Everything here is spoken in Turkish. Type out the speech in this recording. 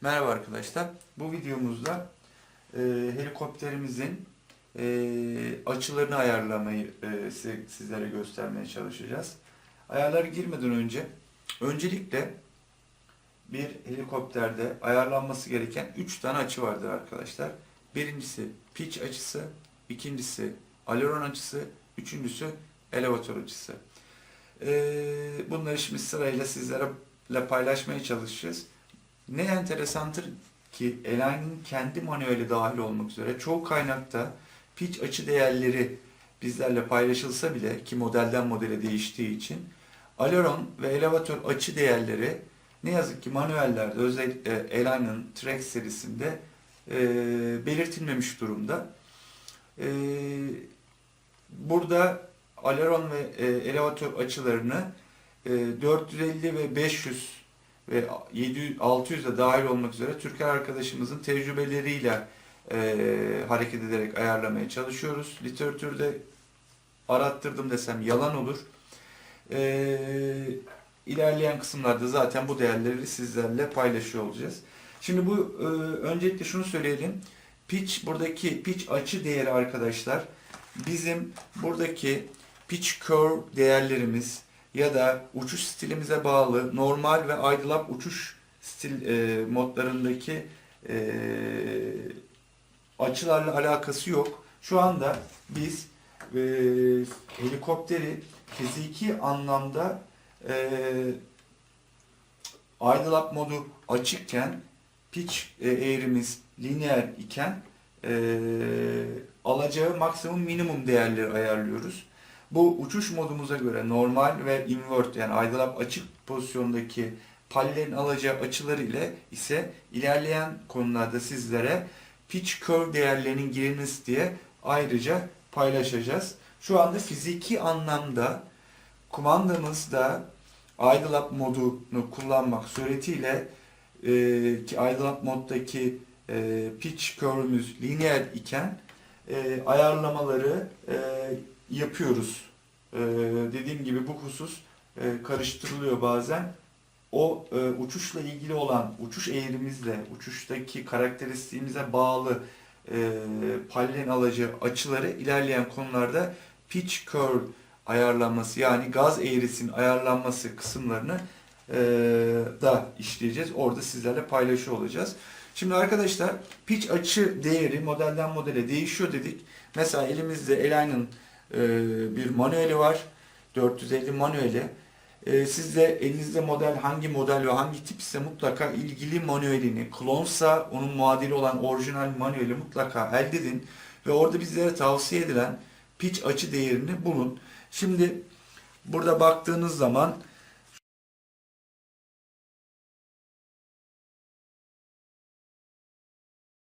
Merhaba arkadaşlar. Bu videomuzda e, helikopterimizin e, açılarını ayarlamayı e, size, sizlere göstermeye çalışacağız. Ayarlara girmeden önce öncelikle bir helikopterde ayarlanması gereken 3 tane açı vardır arkadaşlar. Birincisi pitch açısı, ikincisi aileron açısı, üçüncüsü elevatör açısı. E, bunları şimdi sırayla sizlerle paylaşmaya çalışacağız. Ne enteresandır ki Align'in kendi manueli dahil olmak üzere çoğu kaynakta pitch açı değerleri bizlerle paylaşılsa bile ki modelden modele değiştiği için aileron ve elevatör açı değerleri ne yazık ki manuellerde özellikle Align'in Track serisinde e, belirtilmemiş durumda. E, burada aileron ve e, elevatör açılarını e, 450 ve 500 ve 700, 600 de dahil olmak üzere Türker arkadaşımızın tecrübeleriyle e, hareket ederek ayarlamaya çalışıyoruz. Literatürde arattırdım desem yalan olur. E, ilerleyen kısımlarda zaten bu değerleri sizlerle paylaşıyor olacağız. Şimdi bu e, öncelikle şunu söyleyelim. Pitch buradaki pitch açı değeri arkadaşlar bizim buradaki pitch curve değerlerimiz ya da uçuş stilimize bağlı normal ve aydılap uçuş stil e, modlarındaki e, açılarla alakası yok. Şu anda biz e, helikopteri fiziki anlamda e, aydılap modu açıkken pitch e, eğrimiz lineer iken e, alacağı maksimum minimum değerleri ayarlıyoruz. Bu uçuş modumuza göre normal ve invert yani aydınlap açık pozisyondaki pallerin alacağı açıları ile ise ilerleyen konularda sizlere pitch curve değerlerinin girilmesi diye ayrıca paylaşacağız. Şu anda fiziki anlamda kumandamızda aydınlap modunu kullanmak suretiyle e, ki aydınlap moddaki e, pitch curve'ümüz lineer iken e, ayarlamaları e, yapıyoruz. Ee, dediğim gibi bu husus e, karıştırılıyor bazen. O e, uçuşla ilgili olan uçuş eğrimizle, uçuştaki karakteristiğimize bağlı e, pallerin alacağı açıları ilerleyen konularda pitch curve ayarlanması yani gaz eğrisinin ayarlanması kısımlarını e, da işleyeceğiz. Orada sizlerle paylaşıyor olacağız. Şimdi arkadaşlar pitch açı değeri modelden modele değişiyor dedik. Mesela elimizde Align'ın bir manueli var. 450 manueli. E, siz de elinizde model hangi model ve hangi tip ise mutlaka ilgili manuelini, klonsa onun muadili olan orijinal manueli mutlaka elde edin. Ve orada bizlere tavsiye edilen pitch açı değerini bulun. Şimdi burada baktığınız zaman